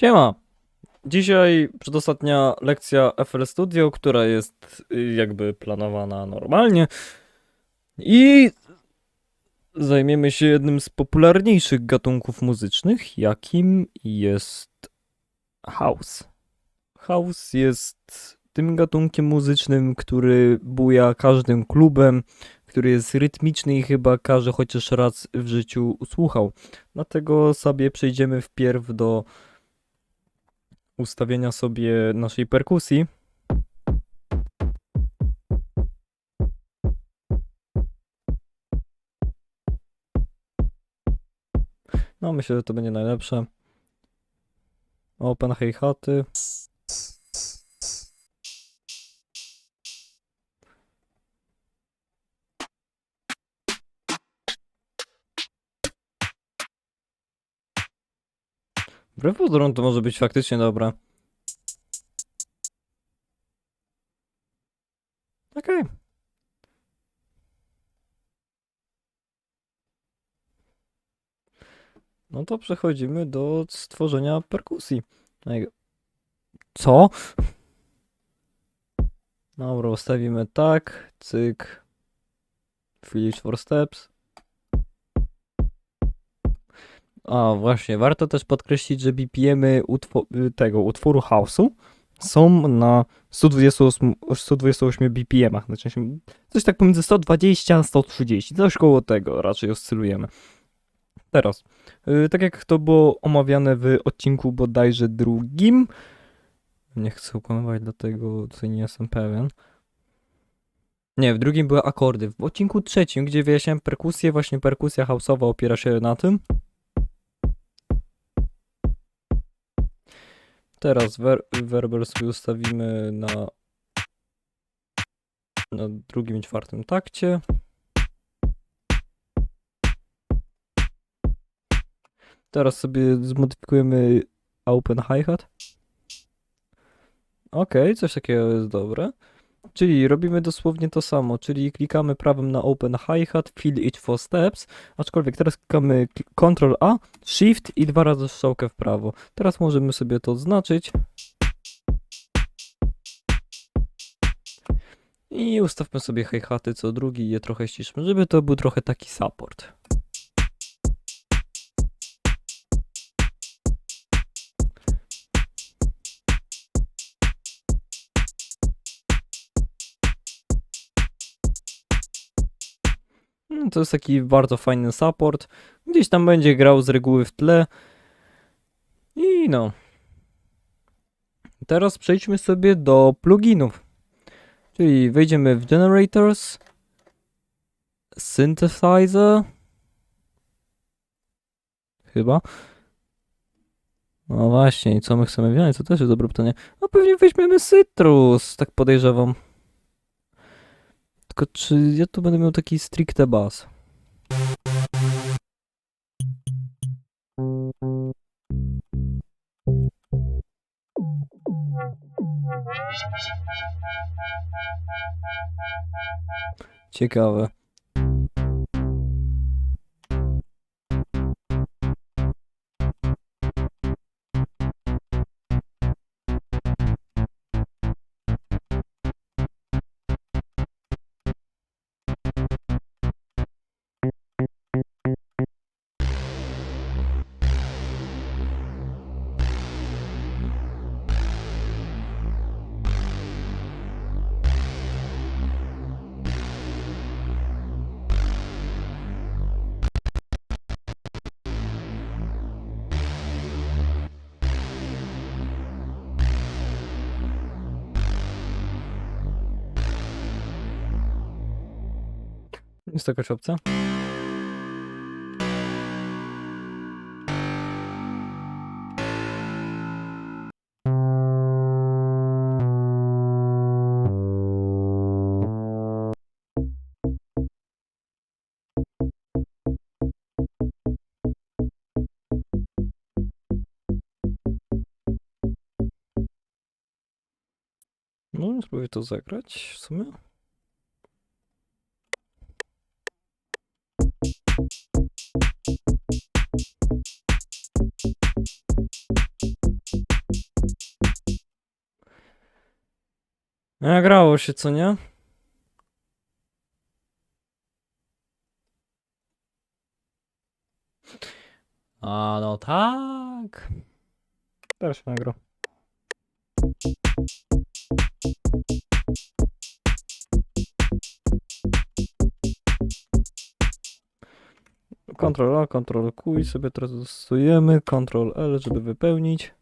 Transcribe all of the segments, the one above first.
Siema! Dzisiaj przedostatnia lekcja FL Studio, która jest y, jakby planowana normalnie. I zajmiemy się jednym z popularniejszych gatunków muzycznych, jakim jest house. House jest tym gatunkiem muzycznym, który buja każdym klubem, który jest rytmiczny i chyba każdy chociaż raz w życiu usłuchał. Dlatego sobie przejdziemy wpierw do ustawienia sobie naszej perkusji. No, myślę, że to będzie najlepsze. Open hi-haty. Wbrew pozorom to może być faktycznie dobre. Okej. No to przechodzimy do stworzenia perkusji. Ej, Co? Dobra, ustawimy tak, cyk. Finish for steps. A, właśnie, warto też podkreślić, że BPM-y utwo- y, tego utworu house'u są na 128, 128 BPM-ach. Znaczy, coś tak pomiędzy 120 a 130, coś koło tego raczej oscylujemy. Teraz, y, tak jak to było omawiane w odcinku bodajże drugim, nie chcę ukłamywać, dlatego co nie jestem pewien. Nie, w drugim były akordy. W odcinku trzecim, gdzie wyjaśniałem perkusję, właśnie perkusja house'owa opiera się na tym, Teraz wer werbel sobie ustawimy na, na drugim czwartym takcie. Teraz sobie zmodyfikujemy open hi-hat. Ok, coś takiego jest dobre. Czyli robimy dosłownie to samo, czyli klikamy prawym na open hi-hat, fill each four steps, aczkolwiek teraz klikamy kl- Ctrl A, Shift i dwa razy strzałkę w prawo. Teraz możemy sobie to oznaczyć. I ustawmy sobie hi-haty co drugi i je trochę ściszmy, żeby to był trochę taki support. To jest taki bardzo fajny support. Gdzieś tam będzie grał z reguły w tle. I no. Teraz przejdźmy sobie do pluginów. Czyli wejdziemy w Generators, Synthesizer. Chyba. No właśnie, i co my chcemy wziąć? To też jest dobre pytanie. No pewnie weźmiemy Citrus, tak podejrzewam. Tylko czy ja tu będę miał taki stricte bass? Ciekawe. Jest jakaś opcja? No, spróbuję to zagrać w sumie. Nagrało się, co nie? A no tak. Teraz się nagra. Ctrl A, Ctrl Q i sobie teraz dostosujemy. Ctrl L, żeby wypełnić.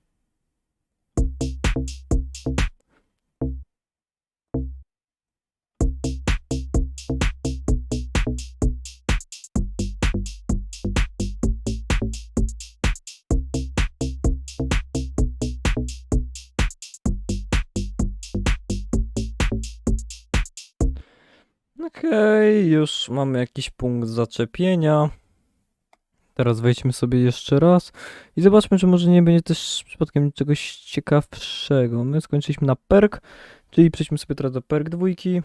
Okej, już mamy jakiś punkt zaczepienia. Teraz wejdźmy sobie jeszcze raz i zobaczmy, czy może nie będzie też przypadkiem czegoś ciekawszego. My skończyliśmy na perk, czyli przejdźmy sobie teraz do perk dwójki.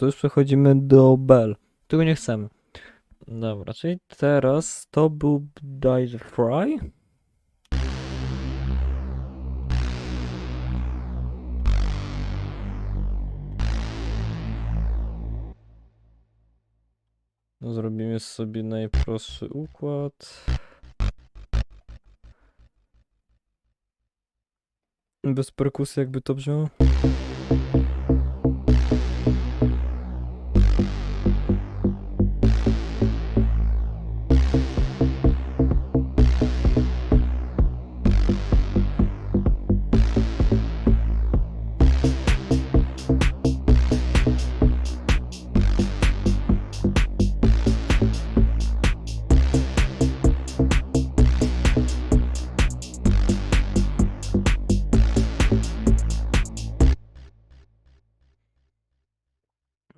A już przechodzimy do Bell. Tego nie chcemy. Dobra, czyli teraz to był bodajże Fry. No, Zrobimy sobie najprostszy układ. Bez perkusji jakby to brzmiało.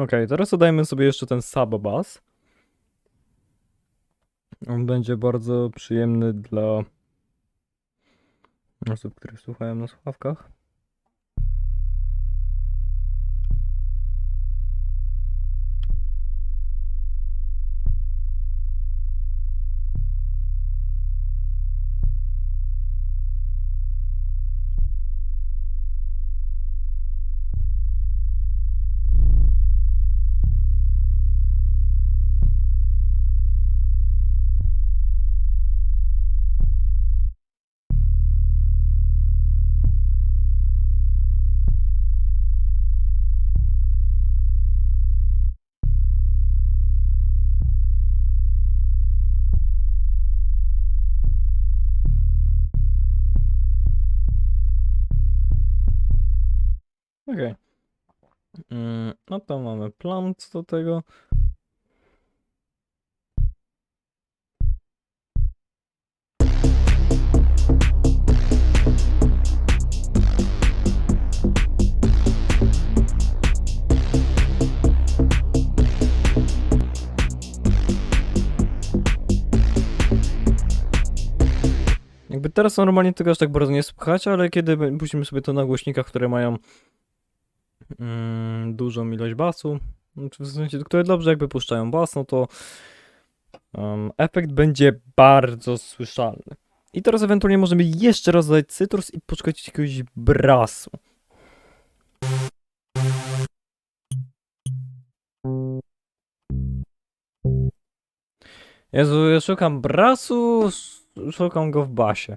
Okej, teraz dodajmy sobie jeszcze ten subbass. On będzie bardzo przyjemny dla osób, które słuchają na słuchawkach. To mamy plan do tego. Jakby teraz normalnie tego aż tak bardzo nie słychać, ale kiedy puścimy sobie to na głośnikach, które mają dużą ilość basu, znaczy w sensie, które dobrze jakby puszczają bas, no to em, efekt będzie bardzo słyszalny. I teraz ewentualnie możemy jeszcze raz dodać cytrus i poszukać jakiegoś brasu. Jezu, ja szukam brasu, sz- szukam go w basie.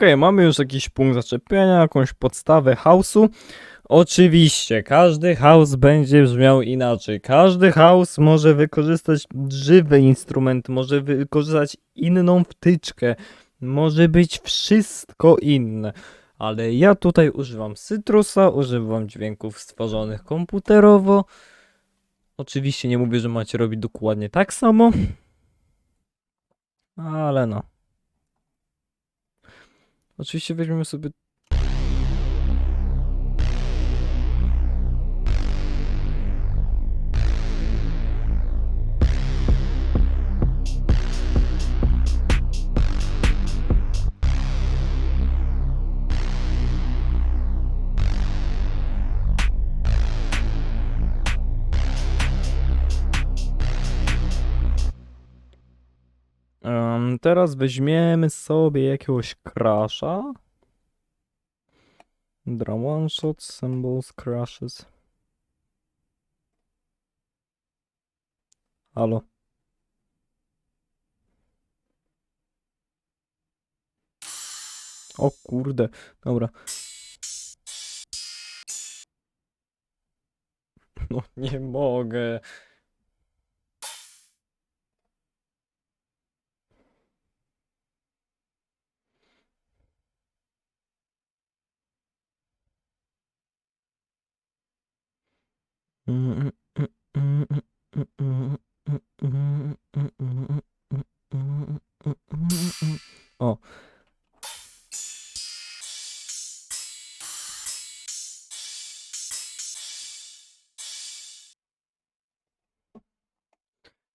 Okej, mamy już jakiś punkt zaczepienia, jakąś podstawę house'u. Oczywiście, każdy house będzie brzmiał inaczej. Każdy house może wykorzystać żywy instrument, może wykorzystać inną wtyczkę, może być wszystko inne. Ale ja tutaj używam Cytrusa, używam dźwięków stworzonych komputerowo. Oczywiście nie mówię, że macie robić dokładnie tak samo. Ale no. Oczywiście weźmiemy sobie. Teraz weźmiemy sobie jakiegoś crasha. Drum one shot, symbols, crashes. Halo. O kurde, dobra. No nie mogę. O.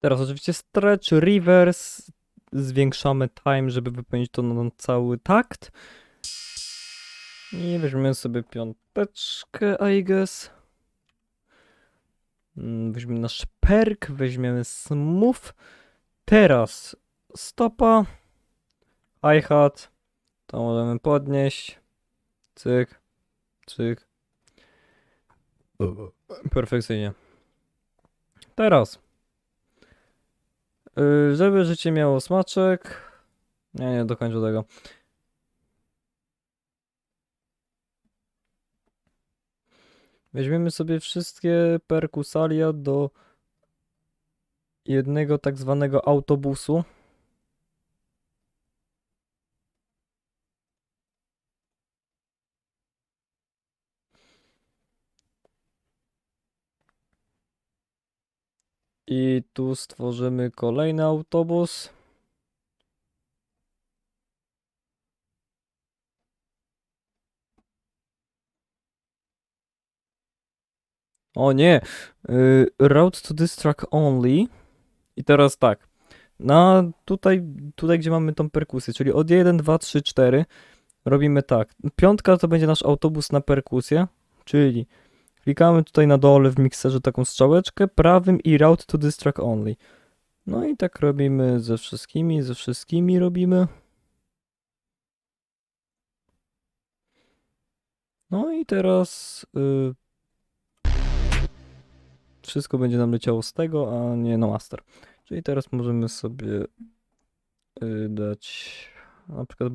Teraz oczywiście stretch, reverse, zwiększamy time, żeby wypełnić to na cały takt. I weźmiemy sobie piąteczkę, I guess. Mm, Weźmiemy nasz perk, weźmiemy smooth. Teraz stopa, hi-hat, to możemy podnieść. Cyk, cyk. Perfekcyjnie. Teraz. Yy, żeby życie miało smaczek. Nie, nie dokończę tego. Weźmiemy sobie wszystkie perkusalia do jednego tak zwanego autobusu. I tu stworzymy kolejny autobus. O nie, y, route to this track only. I teraz tak, na tutaj, tutaj gdzie mamy tą perkusję, czyli od 1, 2, 3, 4 robimy tak. Piątka to będzie nasz autobus na perkusję, czyli klikamy tutaj na dole w mikserze taką strzałeczkę prawym i route to this track only. No i tak robimy ze wszystkimi, ze wszystkimi robimy. No i teraz y, wszystko będzie nam leciało z tego, a nie na master. Czyli teraz możemy sobie y, dać na przykład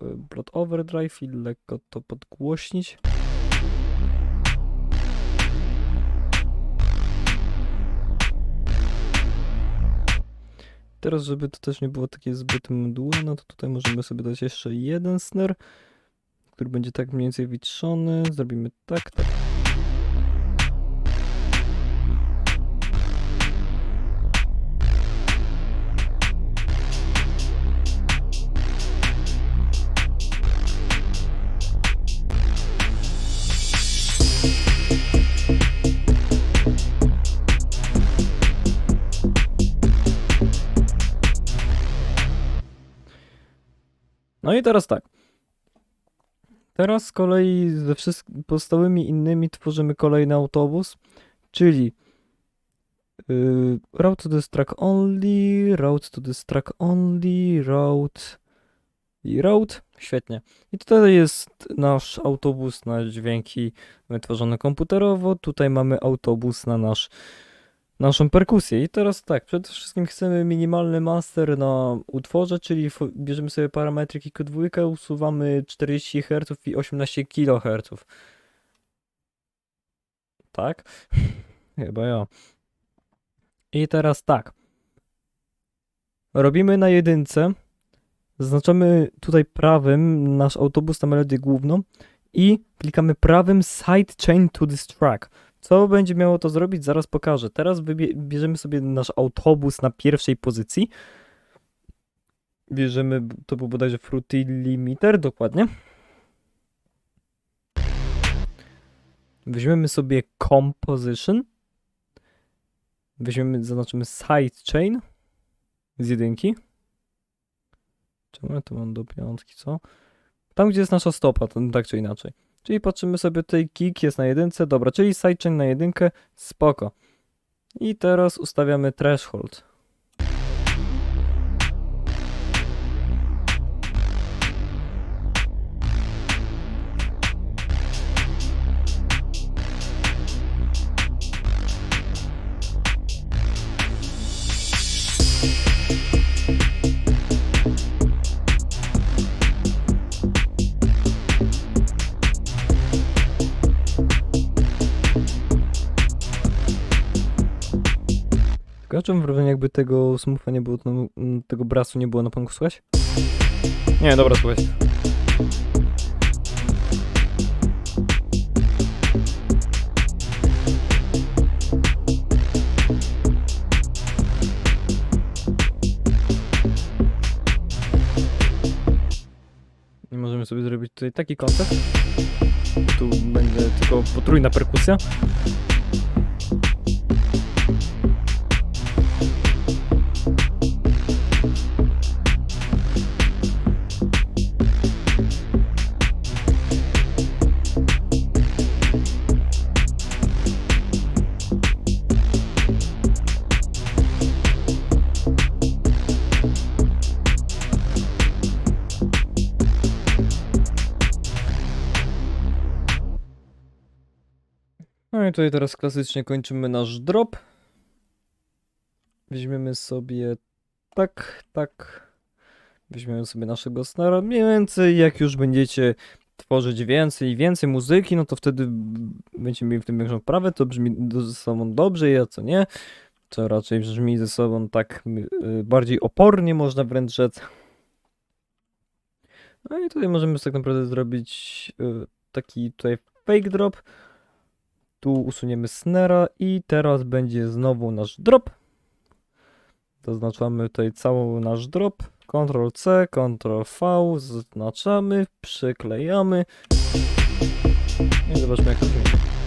Blood Overdrive i lekko to podgłośnić. Teraz, żeby to też nie było takie zbyt mdłe, no to tutaj możemy sobie dać jeszcze jeden snare, który będzie tak mniej więcej witrzony. Zrobimy tak, tak. Teraz tak. Teraz z kolei ze wszystkimi pozostałymi innymi tworzymy kolejny autobus, czyli yy, route to this track only, route to this track only, route i route. Świetnie. I tutaj jest nasz autobus na dźwięki wytworzone komputerowo. Tutaj mamy autobus na nasz naszą perkusję. I teraz tak, przede wszystkim chcemy minimalny master na utworze, czyli bierzemy sobie parametryki Q2, usuwamy 40 Hz i 18 kHz. Tak? Chyba ja. I teraz tak. Robimy na jedynce. Zaznaczamy tutaj prawym nasz autobus na melodię główną i klikamy prawym sidechain to this track. Co będzie miało to zrobić? Zaraz pokażę. Teraz bierzemy sobie nasz autobus na pierwszej pozycji. Bierzemy, to był bodajże Fruity Limiter, dokładnie. Weźmiemy sobie Composition. Weźmiemy, zaznaczymy Sidechain z jedynki. Czemu ja to mam do piątki, co? Tam, gdzie jest nasza stopa, to tak czy inaczej. Czyli patrzymy sobie tutaj, kick jest na jedynce, dobra, czyli sidechain na jedynkę, spoko. I teraz ustawiamy threshold. Czym wrażenie, jakby tego smootha nie było, mm, tego brasu nie było na panku, słychać? Nie, dobra, słychać. I możemy sobie zrobić tutaj taki koncept. Tu będzie tylko potrójna perkusja. Tutaj teraz klasycznie kończymy nasz drop. Weźmiemy sobie tak, tak. Weźmiemy sobie naszego snara. Mniej więcej jak już będziecie tworzyć więcej i więcej muzyki, no to wtedy będziecie mieli w tym większą prawę, to brzmi ze sobą dobrze, a co nie. To raczej brzmi ze sobą tak y, bardziej opornie, można wręcz rzec. No i tutaj możemy tak naprawdę zrobić y, taki tutaj fake drop. Tu usuniemy snera i teraz będzie znowu nasz drop. Zaznaczamy tutaj cały nasz drop. Ctrl C, Ctrl V, zaznaczamy, przyklejamy. I zobaczmy jak to brzmi.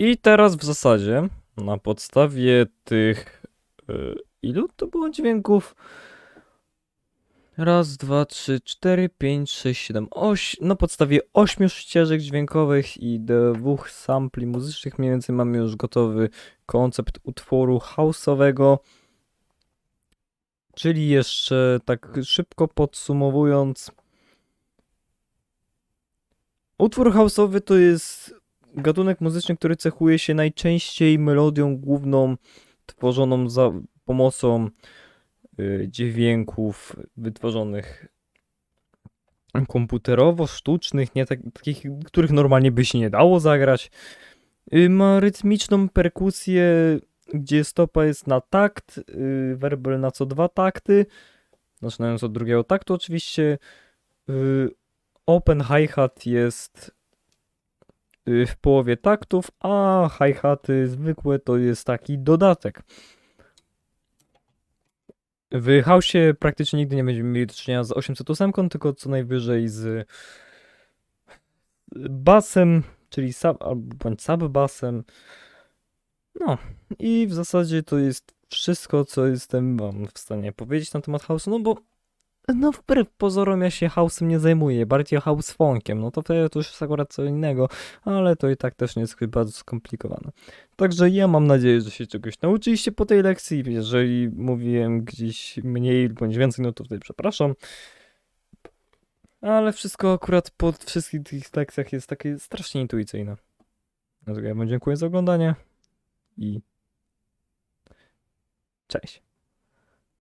I teraz w zasadzie na podstawie tych. y, ilu to było dźwięków? Raz, dwa, trzy, cztery, pięć, sześć, siedem, osiem. Na podstawie ośmiu ścieżek dźwiękowych i dwóch sampli muzycznych mniej więcej mamy już gotowy koncept utworu house'owego. Czyli jeszcze tak szybko podsumowując, utwór house'owy to jest gatunek muzyczny, który cechuje się najczęściej melodią główną tworzoną za pomocą y, dźwięków wytworzonych komputerowo, sztucznych, nie tak, takich, których normalnie by się nie dało zagrać. Y, Ma rytmiczną perkusję, gdzie stopa jest na takt, y, werbel na co dwa takty, zaczynając od drugiego taktu oczywiście. Open hi-hat jest w połowie taktów, a hi-haty zwykłe to jest taki dodatek. W house'ie praktycznie nigdy nie będziemy mieli do czynienia z 808, tylko co najwyżej z basem, czyli sub, bądź subbasem. No i w zasadzie to jest wszystko, co jestem wam w stanie powiedzieć na temat house'u, no bo no wbrew pozorom ja się house'em nie zajmuję, bardziej house funkiem, no to wtedy to już jest akurat co innego, ale to i tak też nie jest bardzo skomplikowane. Także ja mam nadzieję, że się czegoś nauczyliście po tej lekcji, jeżeli mówiłem gdzieś mniej bądź więcej, no to tutaj przepraszam. Ale wszystko akurat po wszystkich tych lekcjach jest takie strasznie intuicyjne. Dlatego ja wam dziękuję za oglądanie i cześć.